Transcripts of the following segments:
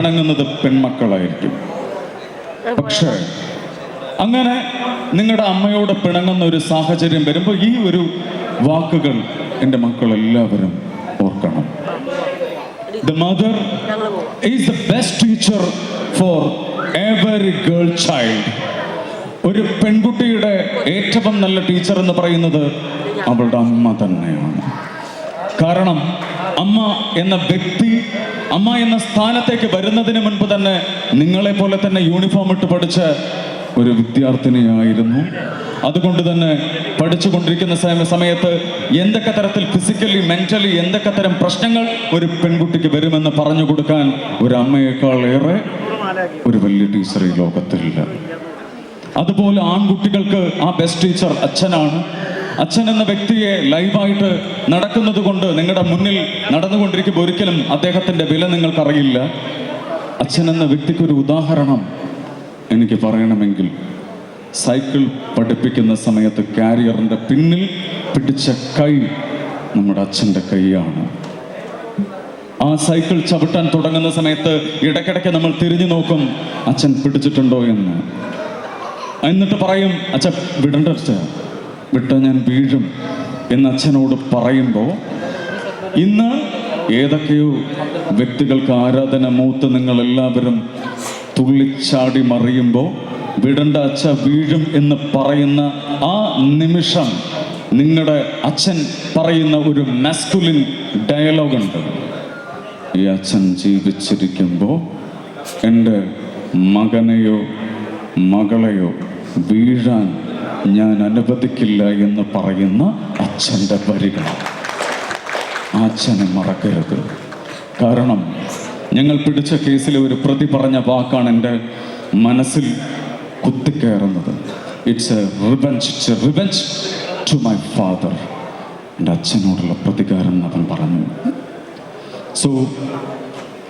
ഇണങ്ങുന്നത് പെൺമക്കളായിരിക്കും. പക്ഷേ അങ്ങനെ നിങ്ങളുടെ അമ്മയോട് പിണങ്ങുന്ന ഒരു സാഹചര്യം വരുമ്പോൾ ഈ ഒരു വാക്കുകൾ എന്റെ മക്കളെല്ലാവരും ഓർക്കണം. The mother is the best teacher for every girl child ഒരു പെൺകുട്ടിയുടെ ഏറ്റവും നല്ല ടീച്ചർ എന്ന് പറയുന്നത് അവളുടെ അമ്മ തന്നെയാണ്. കാരണം അമ്മ എന്ന വ്യക്തി അമ്മ എന്ന സ്ഥാനത്തേക്ക് വരുന്നതിന് മുൻപ് തന്നെ നിങ്ങളെ പോലെ തന്നെ യൂണിഫോം ഇട്ട് പഠിച്ച ഒരു വിദ്യാർത്ഥിനിയായിരുന്നു. അതുകൊണ്ട് തന്നെ പഠിച്ചുകൊണ്ടിരിക്കുന്ന സമയ- സമയത്ത് എന്തൊക്കെ തരത്തിൽ ഫിസിക്കലി മെന്റലി എന്തൊക്കെ തരം പ്രശ്നങ്ങൾ ഒരു പെൺകുട്ടിക്ക് വരുമെന്ന് പറഞ്ഞു കൊടുക്കാൻ ഒരു അമ്മയേക്കാൾ ഏറെ ഒരു വലിയ ടീച്ചർ ഈ ലോകത്തിലില്ല. അതുപോലെ ആൺകുട്ടികൾക്ക് ആ ബെസ്റ്റ് ടീച്ചർ അച്ഛനാണ്. അച്ഛൻ എന്ന വ്യക്തിയെ ലൈവായിട്ട് നടക്കുന്നത് കൊണ്ട് നിങ്ങളുടെ മുന്നിൽ നടന്നുകൊണ്ടിരിക്കുമ്പോൾ ഒരിക്കലും അദ്ദേഹത്തിന്റെ വില നിങ്ങൾക്കറിയില്ല. അച്ഛൻ എന്ന വ്യക്തിക്ക് ഒരു ഉദാഹരണം എനിക്ക് പറയണമെങ്കിൽ സൈക്കിൾ പഠിപ്പിക്കുന്ന സമയത്ത് കാരിയറിന്റെ പിന്നിൽ പിടിച്ച കൈ നമ്മുടെ അച്ഛന്റെ കൈയാണ്. ആ സൈക്കിൾ ചവിട്ടാൻ തുടങ്ങുന്ന സമയത്ത് ഇടയ്ക്കിടയ്ക്ക് നമ്മൾ തിരിഞ്ഞു നോക്കും അച്ഛൻ പിടിച്ചിട്ടുണ്ടോ എന്ന്. എന്നിട്ട് പറയും അച്ഛൻ വിടണ്ട വിട്ട ഞാൻ വീഴും എന്ന് അച്ഛനോട് പറയുമ്പോൾ ഇന്ന് ഏതൊക്കെയോ വ്യക്തികൾക്ക് ആരാധന മൂത്ത് നിങ്ങൾ എല്ലാവരും തുള്ളിച്ചാടി മറിയുമ്പോൾ വിടണ്ട അച്ഛ വീഴും എന്ന് പറയുന്ന ആ നിമിഷം നിങ്ങളുടെ അച്ഛൻ പറയുന്ന ഒരു മാസ്കുലിൻ ഡയലോഗുണ്ട് ഈ അച്ഛൻ ജീവിച്ചിരിക്കുമ്പോൾ എന്റെ മകനെയോ മകളെയോ വീഴാൻ ഞാൻ അനുവദിക്കില്ല എന്ന് പറയുന്ന അച്ഛന്റെ വരികൾ. അച്ഛനെ മറക്കരുത്. കാരണം ഞങ്ങൾ പിടിച്ച കേസിലെ ഒരു പ്രതി പറഞ്ഞ വാക്കാണ് എന്റെ മനസ്സിൽ കുത്തിക്കയറുന്നത്. It's a a to my father എന്റെ അച്ഛനോടുള്ള പ്രതികാരം അവൻ പറഞ്ഞു. സോ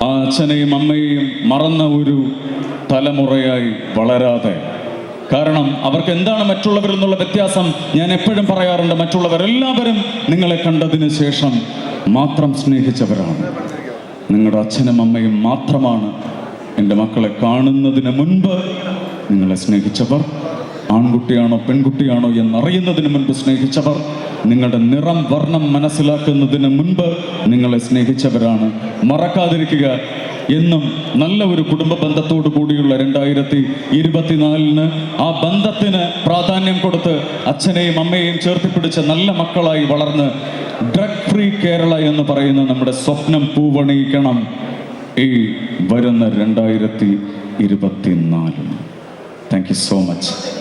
ആ അച്ഛനെയും അമ്മയെയും മറന്ന ഒരു തലമുറയായി വളരാതെ കാരണം അവർക്ക് എന്താണ് മറ്റുള്ളവരിൽ നിന്നുള്ള വ്യത്യാസം? ഞാൻ എപ്പോഴും പറയാറുണ്ട് മറ്റുള്ളവർ എല്ലാവരും നിങ്ങളെ കണ്ടതിന് ശേഷം മാത്രം സ്നേഹിച്ചവരാണ്. നിങ്ങളുടെ അച്ഛനും അമ്മയും മാത്രമാണ് എന്റെ മക്കളെ കാണുന്നതിന് മുൻപ് നിങ്ങളെ സ്നേഹിച്ചവർ. ആൺകുട്ടിയാണോ പെൺകുട്ടിയാണോ എന്നറിയുന്നതിന് മുൻപ് സ്നേഹിച്ചവർ. നിങ്ങളുടെ നിറം വർണം മനസ്സിലാക്കുന്നതിന് മുൻപ് നിങ്ങളെ സ്നേഹിച്ചവരാണ്. മറക്കാതിരിക്കുക എന്നും നല്ല ഒരു കുടുംബ ബന്ധത്തോടു കൂടിയുള്ള രണ്ടായിരത്തി ഇരുപത്തിനാലിന് ആ ബന്ധത്തിന് പ്രാധാന്യം കൊടുത്ത് അച്ഛനെയും അമ്മയെയും ചേർത്തിപ്പിടിച്ച നല്ല മക്കളായി വളർന്ന് ഡ്രഗ് ഫ്രീ കേരള എന്ന് പറയുന്ന നമ്മുടെ സ്വപ്നം പൂവണിയിക്കണം ഈ വരുന്ന രണ്ടായിരത്തി ഇരുപത്തിനാലിന്. Thank you so much